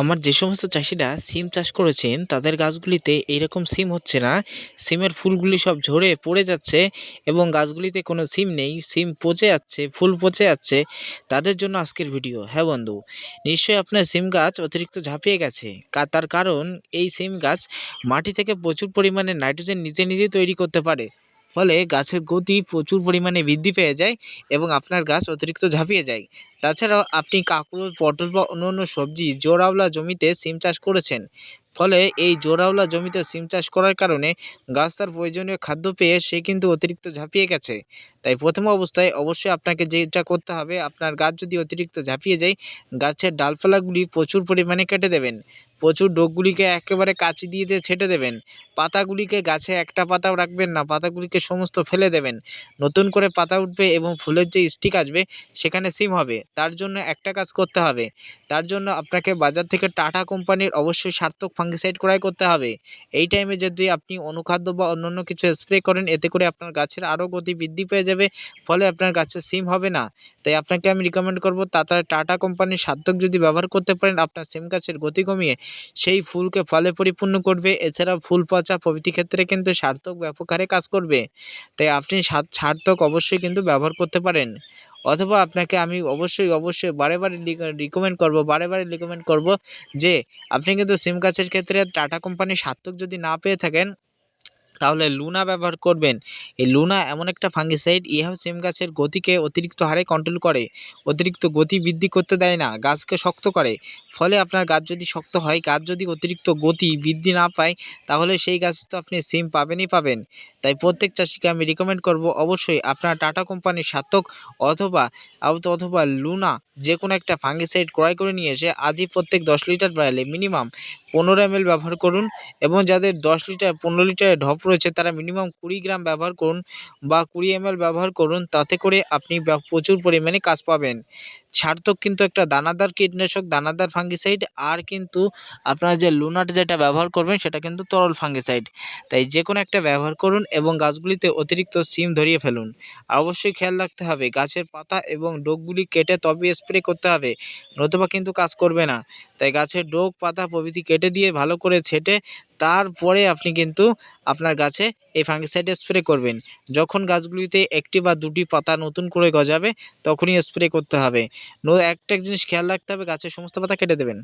আমার যে সমস্ত চাষিরা সিম চাষ করেছেন, তাদের গাছগুলিতে এইরকম সিম হচ্ছে না। সিমের ফুলগুলি সব ঝরে পড়ে যাচ্ছে এবং গাছগুলিতে কোনো সিম নেই। সিম পচে যাচ্ছে, ফুল পচে যাচ্ছে। তাদের জন্য আজকের ভিডিও হ্যাঁ বন্ধু? নিশ্চয়ই আপনার সিম গাছ অতিরিক্ত ঝাঁপিয়ে গেছে। তার কারণ এই সিম গাছ মাটি থেকে প্রচুর পরিমাণে নাইট্রোজেন নিজে নিজেই তৈরি করতে পারে। ফলে গাছের গতি প্রচুর পরিমাণে বৃদ্ধি পেয়ে যায় এবং আপনার গাছ অতিরিক্ত ঝাঁপিয়ে যায়। তাছাড়াও আপনি কাঁকরোল, পটল বা অন্য অন্য সবজি, জোড়াওলা জমিতে সিম চাষ করেছেন। ফলে এই জোড়াওলা জমিতে সিম চাষ করার কারণে গাছ তার প্রয়োজনীয় খাদ্য পেয়ে সে কিন্তু অতিরিক্ত ঝাঁপিয়ে গেছে। তাই প্রথম অবস্থায় অবশ্যই আপনাকে যেটা করতে হবে, আপনার গাছ যদি অতিরিক্ত ঝাঁপিয়ে যায়, গাছের ডালপালাগুলি প্রচুর পরিমাণে কেটে দেবেন। প্রচুর ডোকগুলিকে একেবারে কাঁচি দিয়ে দিয়ে ছেটে দেবেন। পাতাগুলিকে গাছে একটা পাতাও রাখবেন না, পাতাগুলিকে সমস্ত ফেলে দেবেন। নতুন করে পাতা উঠবে এবং ফুলের যে স্টিক আসবে, সেখানে সিম হবে। তার জন্য একটা কাজ করতে হবে। তার জন্য আপনাকে বাজার থেকে টাটা কোম্পানির অবশ্যই সার্থক ফাঙ্গিসাইড ক্রয় করতে হবে। এই টাইমে যদি আপনি অনুখাদ্য বা অন্যান্য কিছু স্প্রে করেন, এতে করে আপনার গাছের আরও গতি বৃদ্ধি পেয়ে যাবে, ফলে আপনার গাছে সিম হবে না। তাই আপনাকে আমি রিকমেন্ড করব তাছাড়া টাটা কোম্পানির সার্থক যদি ব্যবহার করতে পারেন, আপনার সিম গাছের গতি কমিয়ে সেই ফুলকে ফলে পরিপূর্ণ করবে। এছাড়া ফুল পচা প্রভৃতি ক্ষেত্রে কিন্তু সার্থক ব্যাপক হারে কাজ করবে। তাই আপনি সার- সার্থক অবশ্যই কিন্তু ব্যবহার করতে পারেন। অথবা আপনাকে আমি অবশ্যই অবশ্যই বারে বারে রিকমেন্ড করব, বারে বারে রিকমেন্ড করব যে, আপনি কিন্তু সিম গাছের ক্ষেত্রে টাটা কোম্পানির সার্থক যদি না পেয়ে থাকেন, তাহলে লুনা ব্যবহার করবেন। এই লুনা এমন একটা ফাঙ্গিসাইড ইহাও সিম গাছের গতিকে অতিরিক্ত হারে কন্ট্রোল করে, অতিরিক্ত গতি বৃদ্ধি করতে দেয় না, গাছকে শক্ত করে। ফলে আপনার গাছ যদি শক্ত হয়, গাছ যদি অতিরিক্ত গতি বৃদ্ধি না পায়, তাহলে সেই গাছ তো আপনি সিম পাবেনই পাবেন। তাই প্রত্যেক চাষিকে আমি রিকমেন্ড করব অবশ্যই আপনার টাটা কোম্পানির সার্থক অথবা অথবা লুনা যে কোনো একটা ফাঙ্গিসাইড ক্রয় করে নিয়ে এসে আজই প্রত্যেক দশ লিটার বাড়ালে মিনিমাম পনেরো এম ব্যবহার করুন এবং যাদের দশ লিটার, পনেরো লিটারের ঢপ রয়েছে তারা মিনিমাম কুড়ি গ্রাম ব্যবহার করুন বা কুড়ি এম ব্যবহার করুন তাতে করে আপনি প্রচুর পরিমাণে কাজ পাবেন। সার্থক কিন্তু একটা দানাদার কীটনাশক, দানাদার ফাঙ্গিসাইড আর কিন্তু আপনারা যে লুনাট যেটা ব্যবহার করবেন সেটা কিন্তু তরল ফাঙ্গিসাইড তাই যে কোনো একটা ব্যবহার করুন এবং গাছগুলিতে অতিরিক্ত সিম ধরিয়ে ফেলুন। আর অবশ্যই খেয়াল রাখতে হবে, গাছের পাতা এবং ডোকগুলি কেটে তবে স্প্রে করতে হবে, নতুবা কিন্তু কাজ করবে না। তাই গাছের ডোক, পাতা প্রভৃতি কেটে দিয়ে ভালো করে ছেটে তারপরে আপনি কিন্তু আপনার গাছে এই ফাঙ্গিসাইড স্প্রে করবেন। যখন গাছগুলিতে একটি বা দুটি পাতা নতুন করে গজাবে, তখনই স্প্রে করতে হবে। একটা জিনিস খেয়াল রাখতে হবে, গাছের সমস্ত পাতা কেটে দেবেন।